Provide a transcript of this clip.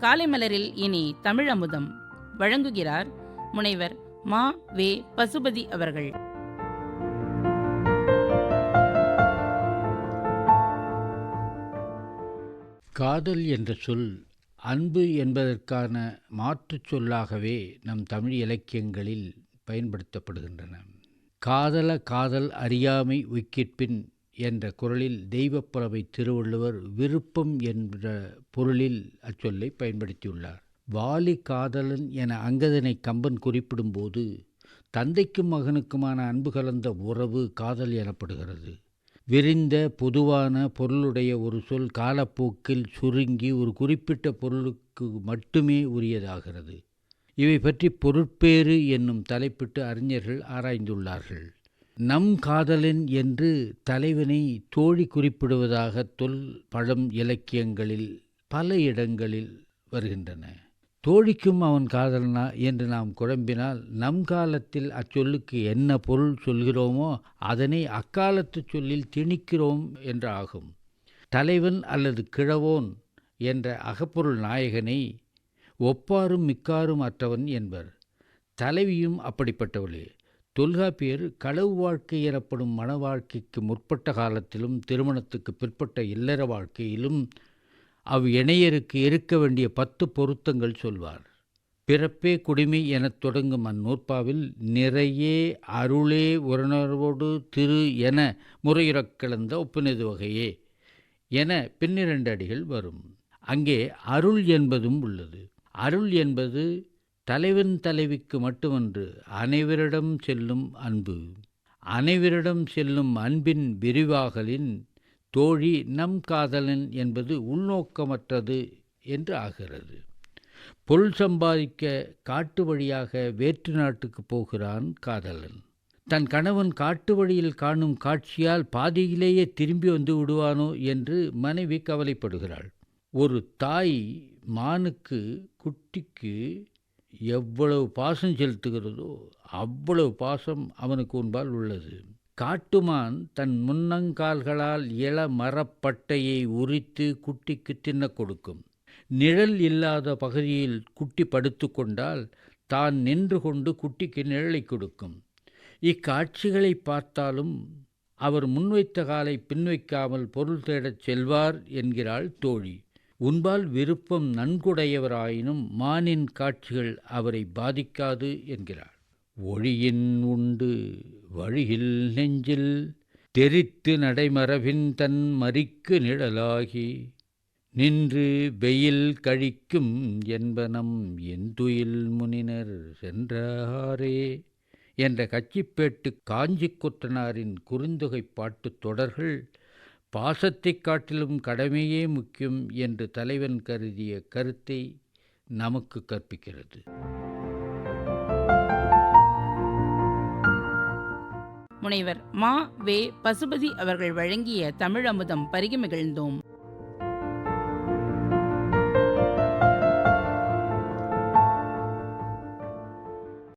காலை மலரில் இனி தமிழ் அமுதம் வழங்குகிறார் முனைவர் மா. வே. பசுபதி அவர்கள். காதல் என்ற சொல் அன்பு என்பதற்கான மாற்றுச் சொல்லாகவே நம் தமிழ் இலக்கியங்களில் பயன்படுத்தப்படுகின்றன. காதல காதல் அறியாமை உய்க்கிற்பின் என்ற குரலில் தெய்வப்புறவை திருவள்ளுவர் விருப்பம் என்ற பொருளில் அச்சொல்லை பயன்படுத்தியுள்ளார். வாலி காதலன் என அங்கதனை கம்பன் குறிப்பிடும்போது தந்தைக்கும் மகனுக்குமான அன்பு கலந்த உறவு காதல் எனப்படுகிறது. விரிந்த பொதுவான பொருளுடைய ஒரு சொல் காலப்போக்கில் சுருங்கி ஒரு குறிப்பிட்ட பொருளுக்கு மட்டுமே உரியதாகிறது. இவை பற்றி பொருட்பேறு என்னும் தலைப்பிட்டு அறிஞர்கள் ஆராய்ந்துள்ளார்கள். நம் காதலன் என்று தலைவனை தோழி குறிப்பிடுவதாக தொல் பழம் இலக்கியங்களில் பல இடங்களில் வருகின்றன. தோழிக்கும் அவன் காதலனா என்று நாம் குழம்பினால் நம் காலத்தில் அச்சொல்லுக்கு என்ன பொருள் சொல்கிறோமோ அதனை அக்காலத்து சொல்லில் திணிக்கிறோம் என்று ஆகும். தலைவன் அல்லது கிழவோன் என்ற அகப்பொருள் நாயகனை ஒப்பாரும் மிக்காரும் அற்றவன் என்பர். தலைவியும் அப்படிப்பட்டவளே. தொல்காப்பியர் களவு வாழ்க்கை எனப்படும் மன வாழ்க்கைக்கு முற்பட்ட காலத்திலும் திருமணத்துக்கு பிற்பட்ட இல்லற வாழ்க்கையிலும் அவ் இணையருக்கு இருக்க வேண்டிய பத்து பொருத்தங்கள் சொல்வார். பிறப்பே குடிமை எனத் தொடங்கும் அந்நூற்பாவில் நிறையே அருளே உறனர்வோடு திரு என முறையுறக் கலந்த ஒப்புநது வகையே என பின்னிரண்டு அடிகள் வரும். அங்கே அருள் என்பதும் உள்ளது. அருள் என்பது தலைவன் தலைவிக்கு மட்டுமன்று அனைவரிடம் செல்லும் அன்பு. அனைவரிடம் செல்லும் அன்பின் விரிவாகலின் தோழி நம் காதலன் என்பது உள்நோக்கமற்றது என்று ஆகிறது. பொருள் சம்பாதிக்க காட்டு வழியாக வேற்று நாட்டுக்கு போகிறான் காதலன். தன் கணவன் காட்டு வழியில் காணும் காட்சியால் பாதியிலேயே திரும்பி வந்து விடுவானோ என்று மனைவி கவலைப்படுகிறாள். ஒரு தாய் மானுக்கு குட்டிக்கு எவ்வளவு பாசம் செலுத்துகிறதோ அவ்வளவு பாசம் அவனுக்கு உன்பால் உள்ளது. காட்டுமான் தன் முன்னங்கால்களால் இள மரப்பட்டையை உரித்து குட்டிக்கு தின்னக் கொடுக்கும். நிழல் இல்லாத பகுதியில் குட்டி படுத்து கொண்டால் தான் நின்று கொண்டு குட்டிக்கு நிழலை கொடுக்கும். இக்காட்சிகளை பார்த்தாலும் அவர் முன்வைத்த காலை பின்வைக்காமல் பொருள் தேடச் செல்வார் என்கிறாள் தோழி. உன்பால் விருப்பம் நன்குடையவராயினும் மானின் காட்சிகள் அவரை பாதிக்காது என்கிறார் ஒளியின் உண்டு வழியில் நெஞ்சில் தெரித்து நடைமரபின் தன் மறிக்கு நிழலாகி நின்று வெயில் கழிக்கும் என்பனம் எந்துயில் முனினர் சென்றாரே என்ற கச்சிப்பேட்டு காஞ்சி கொத்தனாரின் குறுந்தொகை பாட்டுத் தொடர்கள் பாசத்தைக் காட்டிலும் கடமையே முக்கியம் என்று தலைவன் கருதிய கருத்தை நமக்கு கற்பிக்கிறது. முனைவர் மா வே பசுபதி அவர்கள் வழங்கிய தமிழ் அமுதம் பருகி மகிழ்ந்தோம்